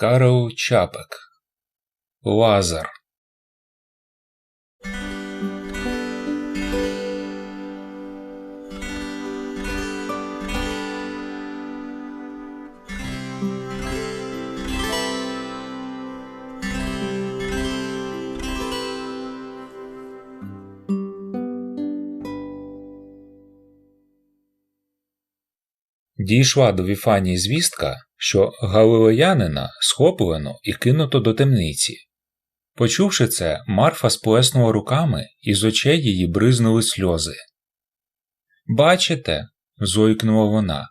Карл Чапек. Лазар Дійшла до Віфанії звістка, що галилеянина схоплено і кинуто до темниці. Почувши це, Марфа сплеснула руками, і з очей її бризнули сльози. Бачите, зойкнула вона,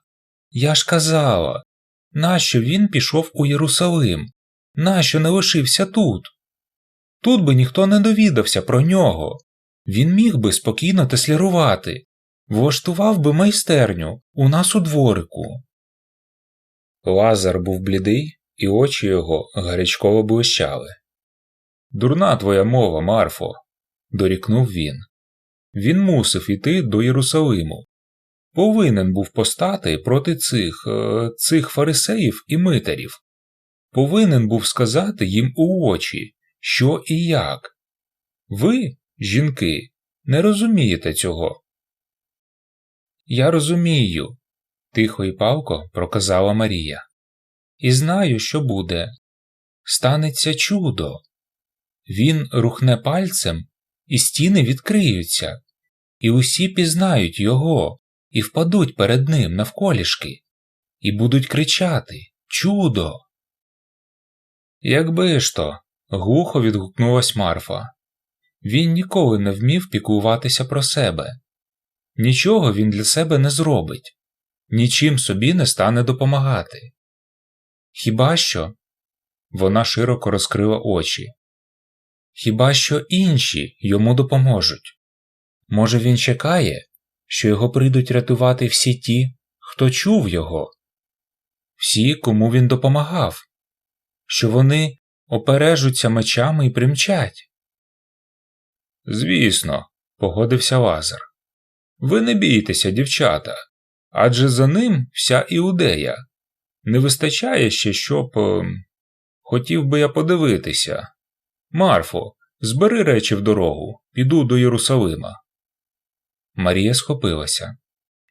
я ж казала, нащо він пішов у Єрусалим? Нащо не лишився тут? Тут би ніхто не довідався про нього. Він міг би спокійно теслірувати, влаштував би майстерню у нас у дворику. Лазар був блідий, і очі його гарячково блищали. Дурна твоя мова, Марфо, дорікнув він. Він мусив іти до Єрусалиму. Повинен був постати проти цих е, цих фарисеїв і митарів. Повинен був сказати їм у очі, що і як. Ви, жінки, не розумієте цього. Я розумію, тихо і палко проказала Марія. І знаю, що буде. Станеться чудо. Він рухне пальцем, і стіни відкриються, і усі пізнають його, і впадуть перед ним навколішки, і будуть кричати Чудо. Якби ж то, глухо відгукнулась Марфа. Він ніколи не вмів піклуватися про себе. Нічого він для себе не зробить, нічим собі не стане допомагати. Хіба що вона широко розкрила очі. Хіба що інші йому допоможуть? Може, він чекає, що його прийдуть рятувати всі ті, хто чув його, всі, кому він допомагав, що вони опережуться мечами і примчать? Звісно, погодився Лазар. Ви не бійтеся, дівчата, адже за ним вся іудея. Не вистачає ще, щоб. Ем, хотів би я подивитися. Марфо, збери речі в дорогу, піду до Єрусалима. Марія схопилася.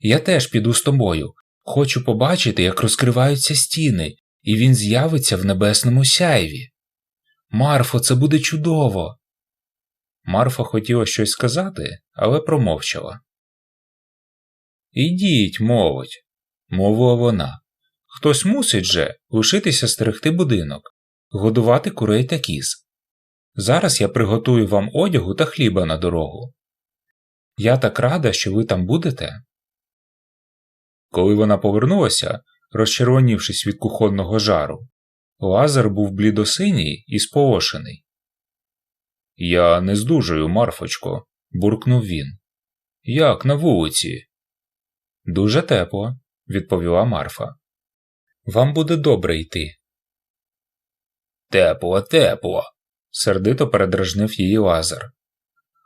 Я теж піду з тобою. Хочу побачити, як розкриваються стіни, і він з'явиться в небесному сяйві. Марфо, це буде чудово. Марфа хотіла щось сказати, але промовчала. Ідіть, молодь, мовила вона. Хтось мусить же лишитися стерегти будинок, годувати курей та кіз. Зараз я приготую вам одягу та хліба на дорогу. Я так рада, що ви там будете. Коли вона повернулася, розчервонівшись від кухонного жару, Лазар був блідосиній і сполошений. Я не здужую, Марфочко, буркнув він. Як на вулиці? Дуже тепло, відповіла Марфа. Вам буде добре йти. Тепло, тепло, сердито передражнив її Лазар.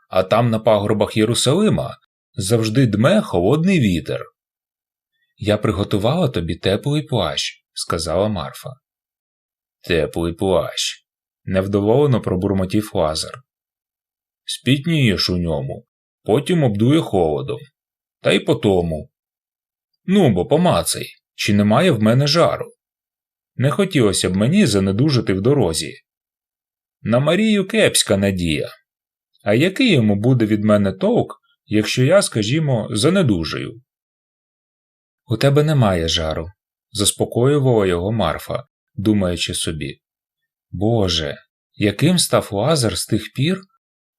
А там на пагорбах Єрусалима завжди дме холодний вітер. Я приготувала тобі теплий плащ, сказала Марфа. Теплий плащ, невдоволено пробурмотів Лазар. Спітнієш у ньому, потім обдує холодом. Та й по тому. Ну бо помацай, чи немає в мене жару. Не хотілося б мені занедужити в дорозі. На Марію кепська надія. А який йому буде від мене толк, якщо я, скажімо, занедужаю? У тебе немає жару, заспокоювала його Марфа, думаючи собі. Боже, яким став Лазар з тих пір,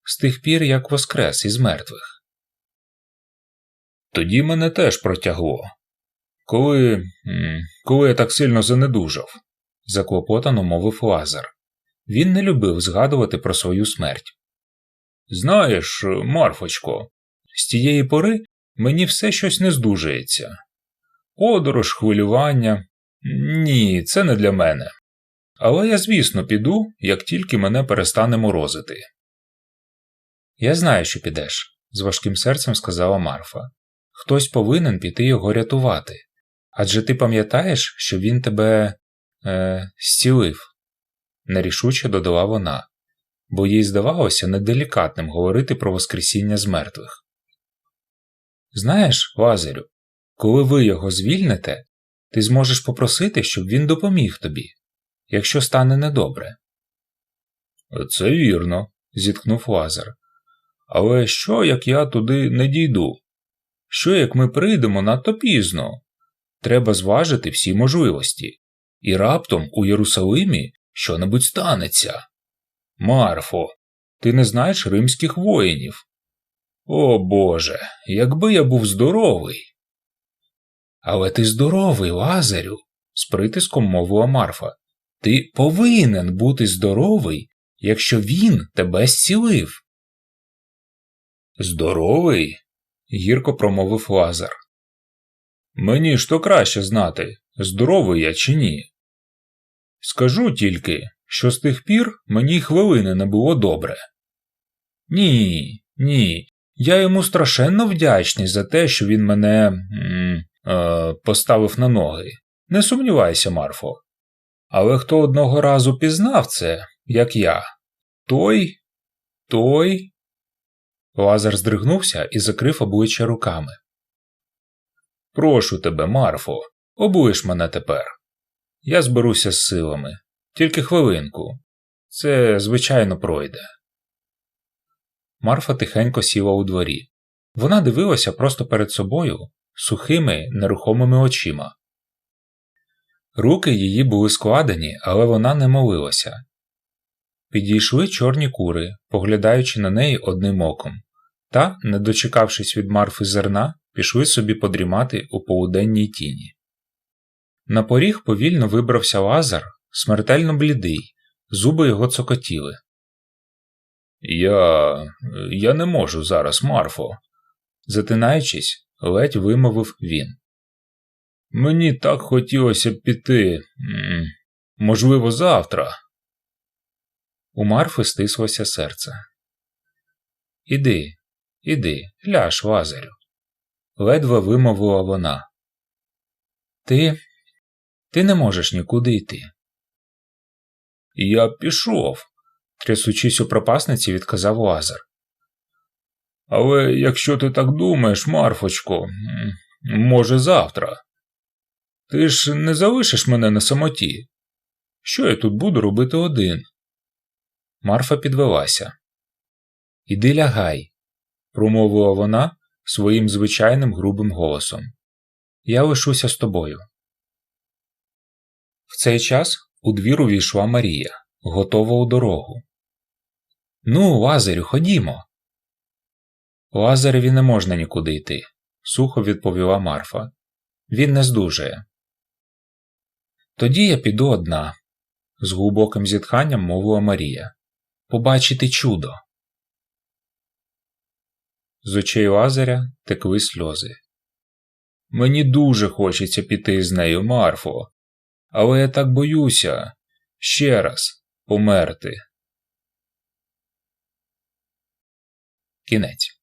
з тих пір, як воскрес із мертвих? Тоді мене теж протягло. Коли коли я так сильно занедужав, заклопотано мовив Лазар. Він не любив згадувати про свою смерть. Знаєш, Марфочко, з тієї пори мені все щось не здужується. Подорож, хвилювання. Ні, це не для мене. Але я, звісно, піду, як тільки мене перестане морозити. Я знаю, що підеш, з важким серцем сказала Марфа. Хтось повинен піти його рятувати. Адже ти пам'ятаєш, що він тебе е, зцілив, нерішуче додала вона, бо їй здавалося неделікатним говорити про Воскресіння з мертвих. Знаєш, Лазарю, коли ви його звільните, ти зможеш попросити, щоб він допоміг тобі, якщо стане недобре. Це вірно, зіткнув Лазар. Але що, як я туди не дійду? Що, як ми прийдемо надто пізно? Треба зважити всі можливості, і раптом у Єрусалимі що-небудь станеться. Марфо, ти не знаєш римських воїнів. О Боже, якби я був здоровий. Але ти здоровий, Лазарю, з притиском мовила Марфа. Ти повинен бути здоровий, якщо він тебе зцілив. Здоровий? гірко промовив Лазар. Мені ж то краще знати, здоровий я чи ні. Скажу тільки, що з тих пір мені хвилини не було добре. Ні, ні, я йому страшенно вдячний за те, що він мене м, е, поставив на ноги. Не сумнівайся, Марфо. Але хто одного разу пізнав це, як я, той, той. Лазар здригнувся і закрив обличчя руками. Прошу тебе, Марфо, облиш мене тепер. Я зберуся з силами. Тільки хвилинку. Це, звичайно, пройде. Марфа тихенько сіла у дворі. Вона дивилася просто перед собою сухими, нерухомими очима. Руки її були складені, але вона не молилася. Підійшли чорні кури, поглядаючи на неї одним оком, та, не дочекавшись від Марфи зерна, пішли собі подрімати у полуденній тіні. На поріг повільно вибрався лазар, смертельно блідий, зуби його цокотіли. Я. я не можу зараз, Марфо, затинаючись, ледь вимовив він. Мені так хотілося б піти. Можливо, завтра. У Марфи стислося серце. Іди, іди, ляж, Лазарю. Ледве вимовила вона. Ти. Ти не можеш нікуди йти. Я пішов, трясучись у пропасниці, відказав Лазар. Але якщо ти так думаєш, Марфочко, може, завтра. Ти ж не залишиш мене на самоті. Що я тут буду робити один? Марфа підвелася. Іди лягай, промовила вона своїм звичайним грубим голосом. Я лишуся з тобою. В цей час у двір увійшла Марія, готова у дорогу. Ну, Лазарю, ходімо. Лазареві не можна нікуди йти, сухо відповіла Марфа. Він не здужає. Тоді я піду одна, з глибоким зітханням мовила Марія. Побачити чудо. З очей Лазаря текли сльози. Мені дуже хочеться піти з нею, Марфо, але я так боюся ще раз померти. Кінець.